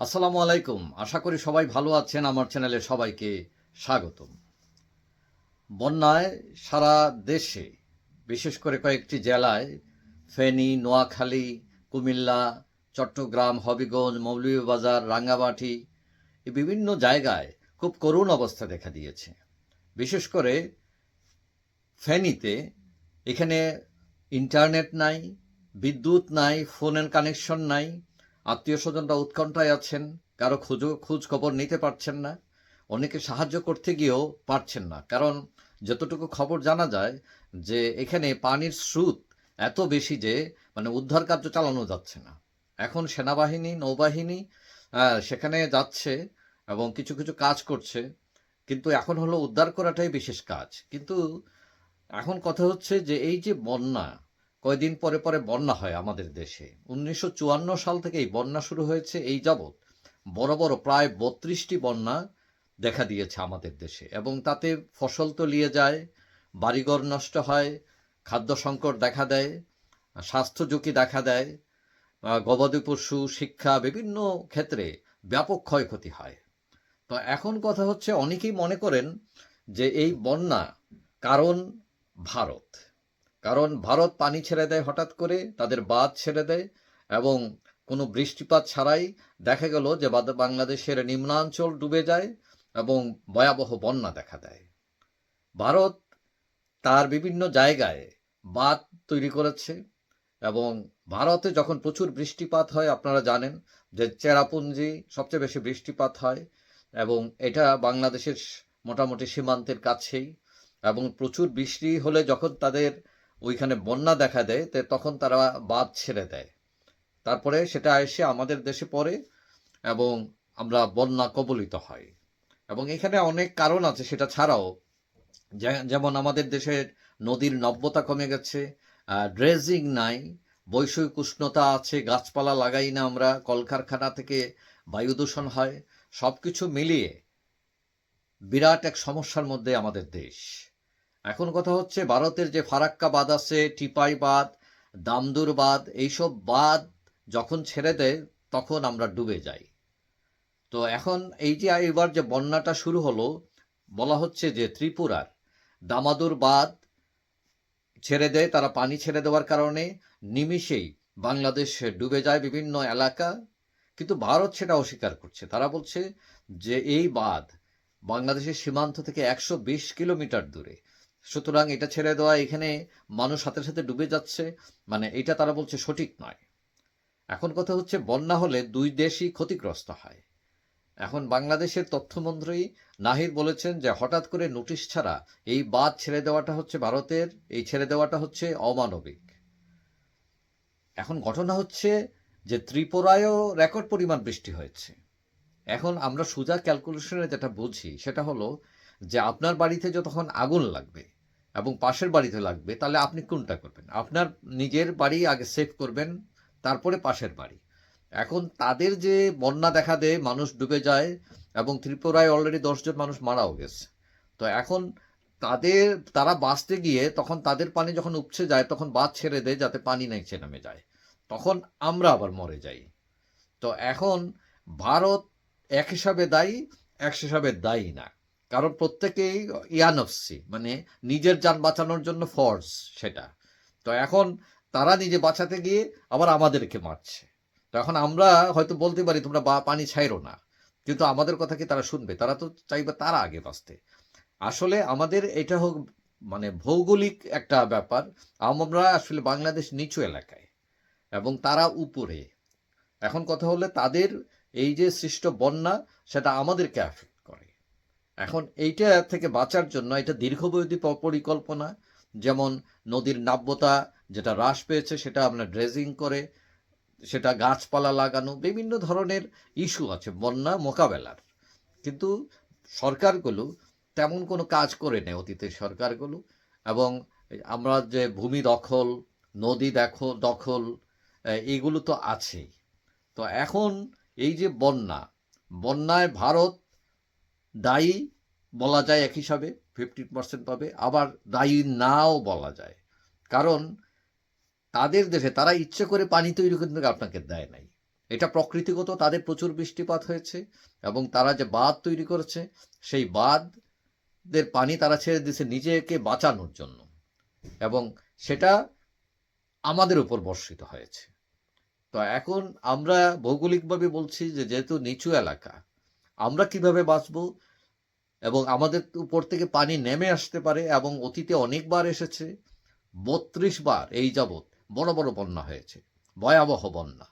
আসসালামু আলাইকুম। আশা করি সবাই ভালো আছেন। আমার চ্যানেলে সবাইকে স্বাগতম। বন্যায় সারা দেশে, বিশেষ করে কয়েকটি জেলায়, ফেনী, নোয়াখালী, কুমিল্লা, চট্টগ্রাম, হবিগঞ্জ, মৌলভীবাজার, রাঙ্গামাটি, এই বিভিন্ন জায়গায় খুব করুণ অবস্থা দেখা দিয়েছে। বিশেষ করে ফেনীতে এখানে ইন্টারনেট নাই, বিদ্যুৎ নাই, ফোনের কানেকশন নাই আত্মীয় স্বজনরা উৎকণ্ঠায় আছেন, কারও খোঁজ খোঁজ খবর নিতে পারছেন না, অনেকে সাহায্য করতে গিয়েও পারছেন না। কারণ যতটুকু খবর জানা যায় যে এখানে পানির স্রোত এত বেশি যে মানে উদ্ধার কার্য চালানো যাচ্ছে না। এখন সেনাবাহিনী, নৌবাহিনী সেখানে যাচ্ছে এবং কিছু কিছু কাজ করছে, কিন্তু এখন হলো উদ্ধার করাটাই বিশেষ কাজ। কিন্তু এখন কথা হচ্ছে যে এই যে বন্যা কয়দিন পরে পরে বন্যা হয় আমাদের দেশে। উনিশশো চুয়ান্ন সাল থেকে এই বন্যা শুরু হয়েছে এই যাবৎ বড় বড় প্রায় বত্রিশটি বন্যা দেখা দিয়েছে আমাদের দেশে এবং তাতে ফসল তলিয়ে যায়, বাড়িঘর নষ্ট হয়, খাদ্য সংকট দেখা দেয়, স্বাস্থ্য ঝুঁকি দেখা দেয় গবাদি পশু, শিক্ষা, বিভিন্ন ক্ষেত্রে ব্যাপক ক্ষয়ক্ষতি হয়। তো এখন কথা হচ্ছে অনেকেই মনে করেন যে এই বন্যা কারণ ভারত। কারণ ভারত পানি ছেড়ে দেয় হঠাৎ করে, তাদের বাঁধ ছেড়ে দেয় এবং কোনো বৃষ্টিপাত ছাড়াই দেখা গেল যে বাংলাদেশের নিম্নাঞ্চল ডুবে যায় এবং ভয়াবহ বন্যা দেখা দেয়। ভারত তার বিভিন্ন জায়গায় বাঁধ তৈরি করেছে এবং ভারতে যখন প্রচুর বৃষ্টিপাত হয়, আপনারা জানেন যে চেরাপুঞ্জি সবচেয়ে বেশি বৃষ্টিপাত হয় এবং এটা বাংলাদেশের মোটামুটি সীমান্তের কাছেই এবং প্রচুর বৃষ্টি হলে যখন তাদের ওইখানে বন্যা দেখা দেয় তখন তারা বাঁধ ছেড়ে দেয়। তারপরে সেটা এসে আমাদের দেশে পড়ে এবং আমরা বন্যা কবলিত হয়। এবং এখানে অনেক কারণ আছে সেটা ছাড়াও। যেমন আমাদের দেশের নদীর নব্যতা কমে গেছে ড্রেজিং নাই, বৈষয়িক উষ্ণতা আছে, গাছপালা লাগাই না আমরা, কলকারখানা থেকে বায়ু দূষণ হয় সব কিছু মিলিয়ে বিরাট এক সমস্যার মধ্যে আমাদের দেশ। এখন কথা হচ্ছে ভারতের যে ফারাক্কা বাঁধ আছে, টিপাই বাঁধ, দামদুর বাঁধ, এইসব বাঁধ যখন ছেড়ে দেয়, তখন আমরা ডুবে যাই। তো এখন এই যে এবার যে বন্যাটা শুরু হলো, বলা হচ্ছে যে ত্রিপুরার দামাদুর বাঁধ ছেড়ে দেয়, তারা পানি ছেড়ে দেওয়ার কারণে নিমিষেই বাংলাদেশ ডুবে যায় বিভিন্ন এলাকা। কিন্তু ভারত সেটা অস্বীকার করছে। তারা বলছে যে এই বাঁধ বাংলাদেশের সীমান্ত থেকে একশো বিশ কিলোমিটার দূরে। সুতরাং এটা ছেড়ে দেওয়া এখানে মানুষ সাথে সাথে ডুবে যাচ্ছে মানে এটা তারা বলছে সঠিক নয়। এখন কথা হচ্ছে, বন্যা হলে দুই দেশই ক্ষতিগ্রস্ত হয়। এখন বাংলাদেশের তথ্যমন্ত্রী নাহিদ বলেছেন যে হঠাৎ করে নোটিশ ছাড়া এই বাদ ছেড়ে দেওয়াটা হচ্ছে ভারতের, এই ছেড়ে দেওয়াটা হচ্ছে অমানবিক। এখন ঘটনা হচ্ছে যে ত্রিপুরায়ও রেকর্ড পরিমাণ বৃষ্টি হয়েছে। এখন আমরা সোজা ক্যালকুলেশনে যেটা বুঝি সেটা হলো যে আপনার বাড়িতে যতক্ষণ আগুন লাগবে এবং পাশের বাড়িতে লাগবে, তাহলে আপনি কোনটা করবেন? আপনার নিজের বাড়ি আগে সেভ করবেন, তারপরে পাশের বাড়ি। এখন তাদের যে বন্যা দেখা দেয়, মানুষ ডুবে যায়, এবং ত্রিপুরায় অলরেডি দশজন মানুষ মারাও গেছে। তো এখন তাদের, তারা বাঁচতে গিয়ে তখন তাদের পানি যখন উপচে যায়, তখন বাঁধ ছেড়ে দেয় যাতে পানি নিচে নেমে যায়। তখন আমরা আবার মরে যাই। তো এখন ভারত এক হিসাবে দায়ী, এক হিসাবে দায়ী না। কারণ প্রত্যেকেই ইয়ানফসি মানে নিজের যান বাঁচানোর জন্য ফর্স সেটা। তো এখন তারা নিজে বাঁচাতে গিয়ে আবার আমাদেরকে মারছে। তো এখন আমরা হয়তো বলতে পারি, তোমরা বা, পানি ছাইরো না। কিন্তু আমাদের কথা কি তারা শুনবে? তারা তো চাইবে তারা আগে বাঁচতে। আসলে আমাদের এটা হোক মানে ভৌগোলিক একটা ব্যাপার। আমরা আসলে বাংলাদেশ নিচু এলাকায় এবং তারা উপরে। এখন কথা হলে তাদের এই যে সৃষ্ট বন্যা, সেটা আমাদেরকে এখন এইটা থেকে বাঁচার জন্য এটা দীর্ঘমেয়াদী পরিকল্পনা, যেমন নদীর নাব্যতা, যেটা হ্রাস পেয়েছে সেটা আমরা ড্রেজিং করে, সেটা গাছপালা লাগানো, বিভিন্ন ধরনের ইস্যু আছে, বন্যা মোকাবেলার। কিন্তু সরকারগুলো তেমন কোনো কাজ করে নেয় অতীতের সরকারগুলো। এবং আমরা যে ভূমি দখল, নদী দেখো, দখল এইগুলো তো আছেই। তো এখন এই যে বন্যা, বন্যায় ভারত দায়ী বলা যায় এক হিসাবে ফিফটি পার্সেন্ট পাবে। আবার দায়ী নাও বলা যায়। কারণ তাদের দেশে তারা ইচ্ছে করে পানি তৈরি কিন্তু আপনাকে দেয় নাই। এটা প্রকৃতিগত, তাদের প্রচুর বৃষ্টিপাত হয়েছে এবং তারা যে বাঁধ তৈরি করেছে, সেই বাঁধদের পানি তারা ছেড়ে দিয়েছে নিজেকে বাঁচানোর জন্য। এবং সেটা আমাদের উপর বর্ষিত হয়েছে। তো এখন আমরা ভৌগোলিকভাবে বলছি যে যেহেতু নিচু এলাকা আমরা কীভাবে বাঁচব? এবং আমাদের উপর থেকে পানি নেমে আসতে পারে এবং অতীতে অনেকবার এসেছে। বত্রিশ বার এই যাবৎ বড় বড় বন্যা হয়েছে। ভয়াবহ বন্যা।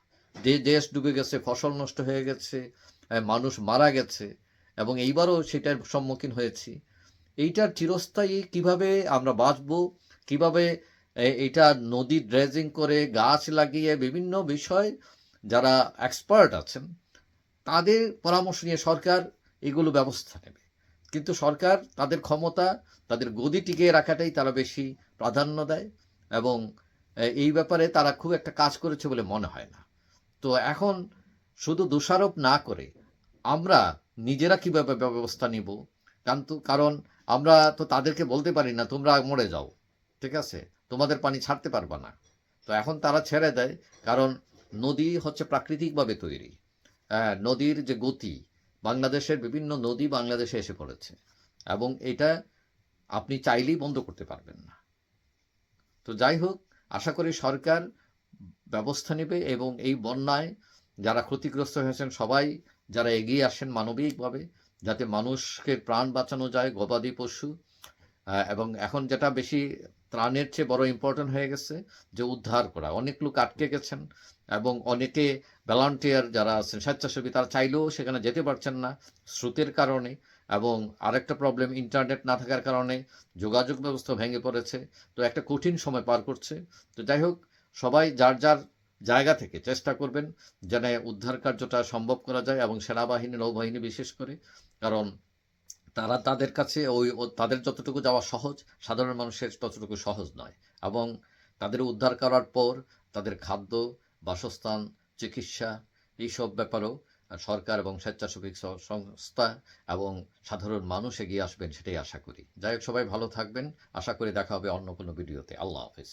যে দেশ ডুবে গেছে, ফসল নষ্ট হয়ে গেছে মানুষ মারা গেছে এবং এইবারও সেটার সম্মুখীন হয়েছি। এইটার চিরস্থায়ী কীভাবে আমরা বাঁচব? কীভাবে এ- এটা নদী ড্রেজিং করে গাছ লাগিয়ে বিভিন্ন বিষয় যারা এক্সপার্ট আছেন তাদের পরামর্শ নিয়ে সরকার এগুলো ব্যবস্থা নেবে। কিন্তু সরকার তাদের ক্ষমতা, তাদের গদি টিকিয়ে রাখাটাই তারা বেশি প্রাধান্য দেয় এবং এই ব্যাপারে তারা খুব একটা কাজ করেছে বলে মনে হয় না। তো এখন শুধু দোষারোপ না করে আমরা নিজেরা কীভাবে ব্যবস্থা নিব? কিন্তু কারণ আমরা তো তাদেরকে বলতে পারি না, তোমরা মরে যাও, ঠিক আছে? তোমাদের পানি ছাড়তে পারবা না। তো এখন তারা ছেড়ে দেয়, কারণ নদী হচ্ছে প্রাকৃতিকভাবে তৈরি। নদীর যে গতি, বাংলাদেশের বিভিন্ন নদী বাংলাদেশে এসে পড়েছে। এবং এটা আপনি চাইলেই বন্ধ করতে পারবেন না। তো যাই হোক, আশা করি সরকার ব্যবস্থা নেবে এবং এই বন্যায় যারা ক্ষতিগ্রস্ত হয়েছেন সবাই, যারা এগিয়ে আসেন মানবিকভাবে, যাতে মানুষকে প্রাণ বাঁচানো যায়, গবাদি পশু এবং এখন যেটা বেশি ত্রাণের চেয়ে বড় ইম্পর্টেন্ট হয়ে গেছে, যে উদ্ধার করা। অনেক লোক আটকে গেছেন এবং অনেকে ভলান্টিয়ার যারা আছেন, স্বেচ্ছাসেবী, তারা চাইলেও সেখানে যেতে পারছেন না স্রোতের কারণে এবং আরেকটা প্রবলেম ইন্টারনেট না থাকার কারণে যোগাযোগ ব্যবস্থা ভেঙে পড়েছে। তো একটা কঠিন সময় পার করছে। তো যাই হোক, সবাই যার যার জায়গা থেকে চেষ্টা করবেন যেন উদ্ধার কার্যটা সম্ভব করা যায় এবং সেনাবাহিনী, নৌবাহিনী বিশেষ করে, কারণ তারা তাদের কাছে ওই তাদের যতটুকু যাওয়া সহজ, সাধারণ মানুষের ততটুকু সহজ নয়। এবং তাদের উদ্ধার করার পর তাদের খাদ্য, বাসস্থান, চিকিৎসা এইসব ব্যাপারেও সরকার এবং স্বেচ্ছাসেবী সংস্থা এবং সাধারণ মানুষ এগিয়ে আসবেন সেটাই আশা করি। যাই হোক, সবাই ভালো থাকবেন। আশা করি দেখা হবে অন্য কোনো ভিডিওতে। আল্লাহ হাফিজ।